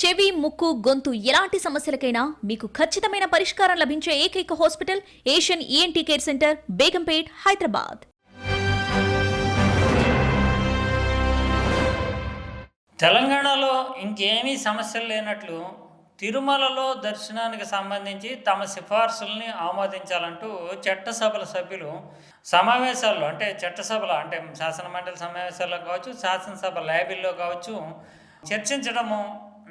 చెవి ముక్కు గొంతు ఎలాంటి సమస్యలకైనా మీకు ఖచ్చితమైన పరిష్కారం లభించే ఏకైక hospital Asian ENT care centre Begumpet Hyderabad. తెలంగాణలో ఇంకేమీ సమస్యలు లేనట్లు తిరుమలలో దర్శనానికి సంబంధించి తమ సిఫార్సుల్ని ఆమోదించాలంటూ చట్టసభల సభ్యులు సమావేశాల్లో అంటే చట్టసభల అంటే శాసనమండలి సమావేశాల్లో కావచ్చు శాసనసభ ల్యాబిల్లో కావచ్చు చర్చించడము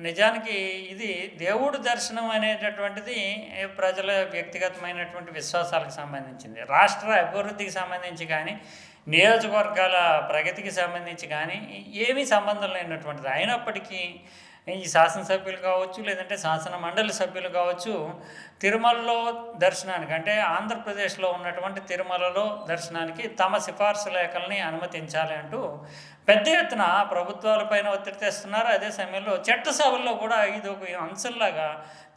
నిజానికి ఇది దేవుడు దర్శనం అనేటటువంటిది ప్రజల వ్యక్తిగతమైనటువంటి విశ్వాసాలకు సంబంధించింది. రాష్ట్ర అభివృద్ధికి సంబంధించి కానీ నియోజకవర్గాల ప్రగతికి సంబంధించి కానీ ఏమీ సంబంధం లేనటువంటిది. అయినప్పటికీ ఈ శాసనసభ్యులు కావచ్చు లేదంటే శాసన మండలి సభ్యులు కావచ్చు తిరుమలలో దర్శనానికి అంటే ఆంధ్రప్రదేశ్లో ఉన్నటువంటి తిరుమలలో దర్శనానికి తమ సిఫార్సు లేఖల్ని అనుమతించాలి అంటూ పెద్ద ఎత్తున ప్రభుత్వాలపైన ఒత్తిడి తెస్తున్నారు. అదే సమయంలో చట్టసభల్లో కూడా ఇది ఒక అంశంలాగా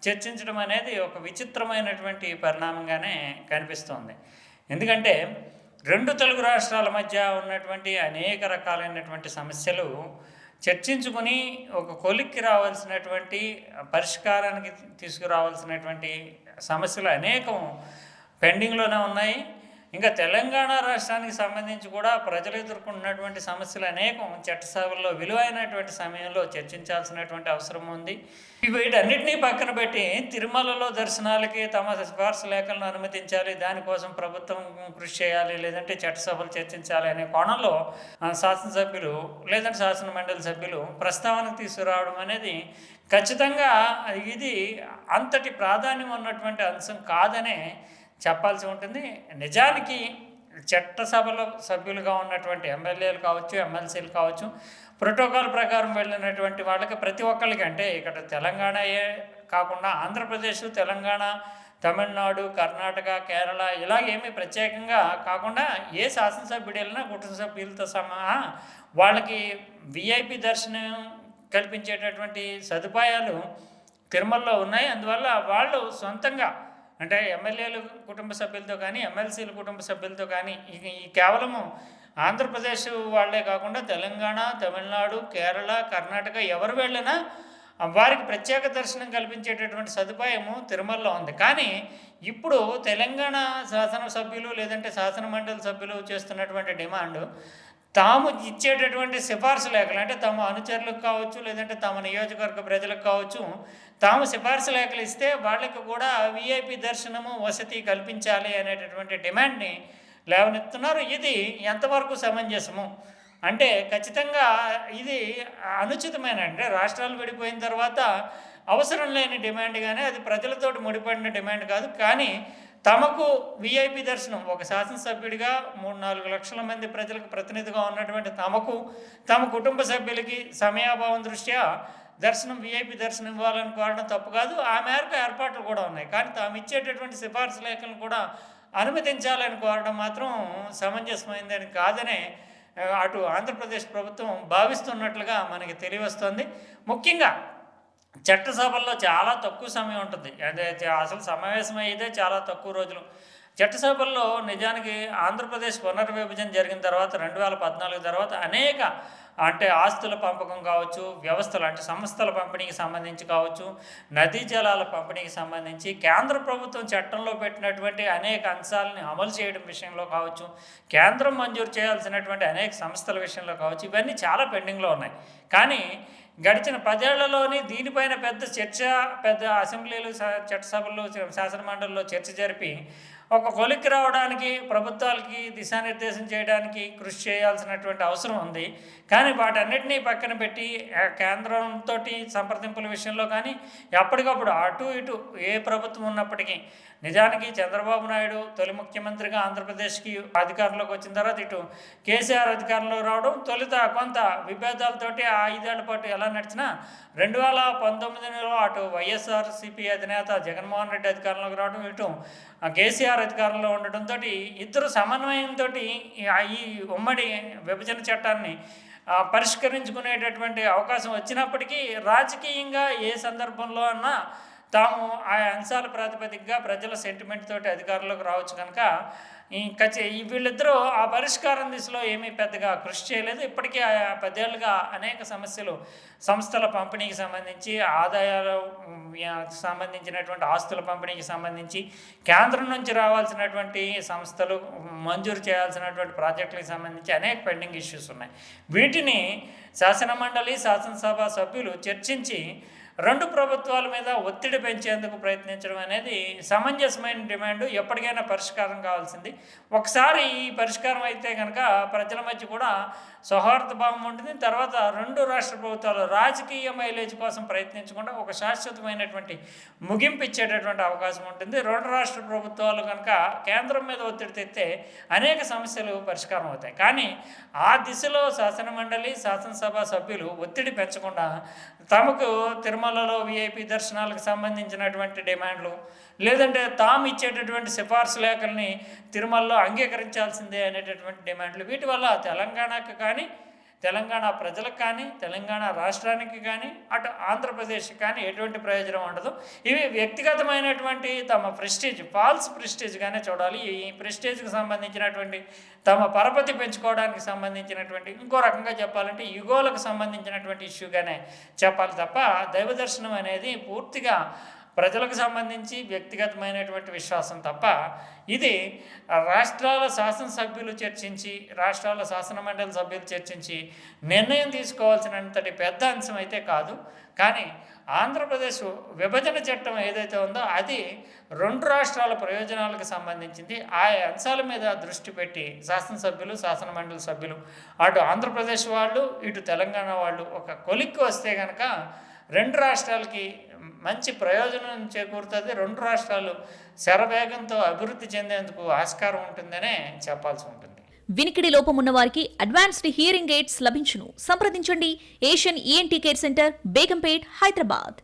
చర్చించడం అనేది ఒక విచిత్రమైనటువంటి పరిణామంగానే కనిపిస్తోంది. ఎందుకంటే రెండు తెలుగు రాష్ట్రాల మధ్య ఉన్నటువంటి అనేక రకాలైనటువంటి సమస్యలు చర్చించుకుని ఒక కొలిక్కి రావాల్సినటువంటి పరిష్కారానికి తీసుకురావాల్సినటువంటి సమస్యలు అనేకం పెండింగ్లోనే ఉన్నాయి. ఇంకా తెలంగాణ రాష్ట్రానికి సంబంధించి కూడా ప్రజలు ఎదుర్కొంటున్నటువంటి సమస్యలు అనేకం చట్టసభల్లో విలువైనటువంటి సమయంలో చర్చించాల్సినటువంటి అవసరం ఉంది. వీటన్నిటినీ పక్కన పెట్టి తిరుమలలో దర్శనాలకి తమ సిఫార్సు లేఖలను అనుమతించాలి దానికోసం ప్రభుత్వం కృషి చేయాలి లేదంటే చట్టసభలు చర్చించాలి అనే కోణంలో శాసనసభ్యులు లేదంటే శాసన మండలి సభ్యులు ప్రస్తావనకు తీసుకురావడం అనేది ఖచ్చితంగా ఇది అంతటి ప్రాధాన్యం ఉన్నటువంటి అంశం కాదనే చెప్పాల్సి ఉంటుంది. నిజానికి చట్టసభలో సభ్యులుగా ఉన్నటువంటి ఎమ్మెల్యేలు కావచ్చు ఎమ్మెల్సీలు కావచ్చు ప్రోటోకాల్ ప్రకారం వెళ్ళినటువంటి వాళ్ళకి ప్రతి ఒక్కరికి అంటే ఇక్కడ తెలంగాణయే కాకుండా ఆంధ్రప్రదేశ్ తెలంగాణ తమిళనాడు కర్ణాటక కేరళ ఇలాగేమీ ప్రత్యేకంగా కాకుండా ఏ శాసనసభ్యుడు వెళ్ళినా కుటుంబ సభ్యులతో సహా వాళ్ళకి విఐపి దర్శనం కల్పించేటటువంటి సదుపాయాలు తిరుమలలో ఉన్నాయి. అందువల్ల వాళ్ళు సొంతంగా అంటే ఎమ్మెల్యేలు కుటుంబ సభ్యులతో కానీ ఎమ్మెల్సీల కుటుంబ సభ్యులతో కానీ ఈ కేవలము ఆంధ్రప్రదేశ్ వాళ్ళే కాకుండా తెలంగాణ తమిళనాడు కేరళ కర్ణాటక ఎవరు వెళ్ళినా వారికి ప్రత్యేక దర్శనం కల్పించేటటువంటి సదుపాయము తిరుమలలో ఉంది. కానీ ఇప్పుడు తెలంగాణ శాసనసభ్యులు లేదంటే శాసన మండలి సభ్యులు చేస్తున్నటువంటి డిమాండ్ తాము ఇచ్చేటటువంటి సిఫార్సు లేఖలు అంటే తమ అనుచరులకు కావచ్చు లేదంటే తమ నియోజకవర్గ ప్రజలకు కావచ్చు తాము సిఫార్సు లేఖలు ఇస్తే వాళ్ళకి కూడా విఐపి దర్శనము వసతి కల్పించాలి అనేటటువంటి డిమాండ్ని లేవనెత్తున్నారు. ఇది ఎంతవరకు సమంజసము? అంటే ఖచ్చితంగా ఇది అనుచితమైన అంటే రాష్ట్రాలు విడిపోయిన తర్వాత అవసరం లేని డిమాండ్ కానీ అది ప్రజలతోటి ముడిపడిన డిమాండ్ కాదు. కానీ తమకు విఐపి దర్శనం ఒక శాసనసభ్యుడిగా మూడు నాలుగు లక్షల మంది ప్రజలకు ప్రతినిధిగా ఉన్నటువంటి తమకు తమ కుటుంబ సభ్యులకి సమయాభావం దృష్ట్యా దర్శనం విఐపి దర్శనం ఇవ్వాలని కోరడం తప్పు కాదు. ఆ మేరకు ఏర్పాట్లు కూడా ఉన్నాయి. కానీ తాము ఇచ్చేటటువంటి సిఫార్సు లేఖలను కూడా అనుమతించాలని కోరడం మాత్రం సమంజసమైందని కాదనే అటు ఆంధ్రప్రదేశ్ ప్రభుత్వం భావిస్తున్నట్లుగా మనకి తెలియవస్తుంది. ముఖ్యంగా చట్టసభల్లో చాలా తక్కువ సమయం ఉంటుంది. అదే అసలు సమావేశం అయితే చాలా తక్కువ రోజులు. చట్టసభల్లో నిజానికి ఆంధ్రప్రదేశ్ పునర్విభజన జరిగిన తర్వాత రెండు వేల పద్నాలుగు తర్వాత అనేక అంటే ఆస్తుల పంపకం కావచ్చు వ్యవస్థలు అంటే సంస్థల పంపిణీకి సంబంధించి కావచ్చు నదీ జలాల పంపిణీకి సంబంధించి కేంద్ర ప్రభుత్వం చట్టంలో పెట్టినటువంటి అనేక అంశాలని అమలు చేయడం విషయంలో కావచ్చు కేంద్రం మంజూరు చేయాల్సినటువంటి అనేక సంస్థల విషయంలో కావచ్చు ఇవన్నీ చాలా పెండింగ్లో ఉన్నాయి. కానీ గడిచిన పదేళ్ళలోని దీనిపైన పెద్ద చర్చ పెద్ద అసెంబ్లీలు చట్టసభలు శాసనమండలిలో చర్చ జరిపి ఒక కొలిక్కి రావడానికి ప్రభుత్వాలకి దిశానిర్దేశం చేయడానికి కృషి చేయాల్సినటువంటి అవసరం ఉంది. కానీ వాటన్నిటినీ పక్కన పెట్టి కేంద్రంతో సంప్రదింపుల విషయంలో కానీ ఎప్పటికప్పుడు అటు ఇటు ఏ ప్రభుత్వం ఉన్నప్పటికీ నిజానికి చంద్రబాబు నాయుడు తొలి ముఖ్యమంత్రిగా ఆంధ్రప్రదేశ్కి అధికారంలోకి వచ్చిన తర్వాత ఇటు కేసీఆర్ అధికారంలో రావడం తొలుత కొంత విభేదాలతోటి ఆ ఐదేళ్ళ పాటు ఎలా నడిచినా రెండు వేల పంతొమ్మిదిలో అటు వైఎస్ఆర్సీపీ అధినేత జగన్మోహన్ రెడ్డి అధికారంలోకి రావడం ఇటు ఆ కేసీఆర్ అధికారంలో ఉండటంతో ఇద్దరు సమన్వయంతో ఈ ఉమ్మడి విభజన చట్టాన్ని పరిష్కరించుకునేటటువంటి అవకాశం వచ్చినప్పటికీ రాజకీయంగా ఏ సందర్భంలో అన్నా తాము ఆ అంశాల ప్రాతిపదికగా ప్రజల సెంటిమెంట్ తోటి అధికారంలోకి రావచ్చు కనుక ఇంకా వీళ్ళిద్దరూ ఆ పరిష్కారం దిశలో ఏమీ పెద్దగా కృషి చేయలేదు. ఇప్పటికీ ఆ పదేళ్ళుగా అనేక సమస్యలు సంస్థల పంపిణీకి సంబంధించి ఆదాయాలు సంబంధించినటువంటి ఆస్తుల పంపిణీకి సంబంధించి కేంద్రం నుంచి రావాల్సినటువంటి సంస్థలు మంజూరు చేయాల్సినటువంటి ప్రాజెక్టులకు సంబంధించి అనేక పెండింగ్ ఇష్యూస్ ఉన్నాయి. వీటిని శాసనమండలి శాసనసభ సభ్యులు చర్చించి రెండు ప్రభుత్వాల మీద ఒత్తిడి పెంచేందుకు ప్రయత్నించడం అనేది సమంజసమైన డిమాండ్ ఎప్పటికైనా పరిష్కారం కావాల్సింది. ఒకసారి ఈ పరిష్కారం అయితే కనుక ప్రజల మధ్య కూడా సౌహార్ద భావం ఉంటుంది. తర్వాత రెండు రాష్ట్ర ప్రభుత్వాలు రాజకీయ మైలేజ్ కోసం ప్రయత్నించకుండా ఒక శాశ్వతమైనటువంటి ముగింపు ఇచ్చేటటువంటి అవకాశం ఉంటుంది. రెండు రాష్ట్ర ప్రభుత్వాలు కనుక కేంద్రం మీద ఒత్తిడి తెస్తే అనేక సమస్యలు పరిష్కారం అవుతాయి. కానీ ఆ దిశలో శాసనమండలి శాసనసభ సభ్యులు ఒత్తిడి పెంచకుండా తమకు తిరుమలలో విఐపి దర్శనాలకు సంబంధించినటువంటి డిమాండ్లు లేదంటే తాము ఇచ్చేటటువంటి సిఫార్సు లేఖల్ని తిరుమలలో అంగీకరించాల్సిందే అనేటటువంటి డిమాండ్లు. వీటి వల్ల తెలంగాణకు కానీ తెలంగాణ ప్రజలకు కానీ తెలంగాణ రాష్ట్రానికి కానీ అటు ఆంధ్రప్రదేశ్కి కానీ ఎటువంటి ప్రయోజనం ఉండదు. ఇవి వ్యక్తిగతమైనటువంటి తమ ప్రెస్టేజ్ ఫాల్స్ ప్రెస్టేజ్గానే చూడాలి. ఈ ప్రెస్టేజ్కి సంబంధించినటువంటి తమ పరపతి పెంచుకోవడానికి సంబంధించినటువంటి ఇంకో రకంగా చెప్పాలంటే యుగోలకు సంబంధించినటువంటి ఇష్యూగానే చెప్పాలి తప్ప దైవ దర్శనం అనేది పూర్తిగా ప్రజలకు సంబంధించి వ్యక్తిగతమైనటువంటి విశ్వాసం తప్ప ఇది రాష్ట్రాల శాసనసభ్యులు చర్చించి రాష్ట్రాల శాసనమండలి సభ్యులు చర్చించి నిర్ణయం తీసుకోవాల్సినంతటి పెద్ద అంశం అయితే కాదు. కానీ ఆంధ్రప్రదేశ్ విభజన చట్టం ఏదైతే ఉందో అది రెండు రాష్ట్రాల ప్రయోజనాలకు సంబంధించింది. ఆ అంశాల మీద దృష్టి పెట్టి శాసనసభ్యులు శాసనమండలి సభ్యులు అటు ఆంధ్రప్రదేశ్ వాళ్ళు ఇటు తెలంగాణ వాళ్ళు ఒక కొలిక్కి వస్తే కనుక రెండు రాష్ట్రాలకి మంచి ప్రయోజనం చేకూరుతుంది. రెండు రాష్ట్రాలు శరవేగంతో అభివృద్ధి చెందేందుకు ఆస్కారం ఉంటుందనే చెప్పాల్సి ఉంటుంది. వినికిడి లోపం ఉన్న వారికి అడ్వాన్స్డ్ హియరింగ్ ఎయిడ్స్ లభించును. సంప్రదించండి. Asian ENT care centre Begumpet Hyderabad.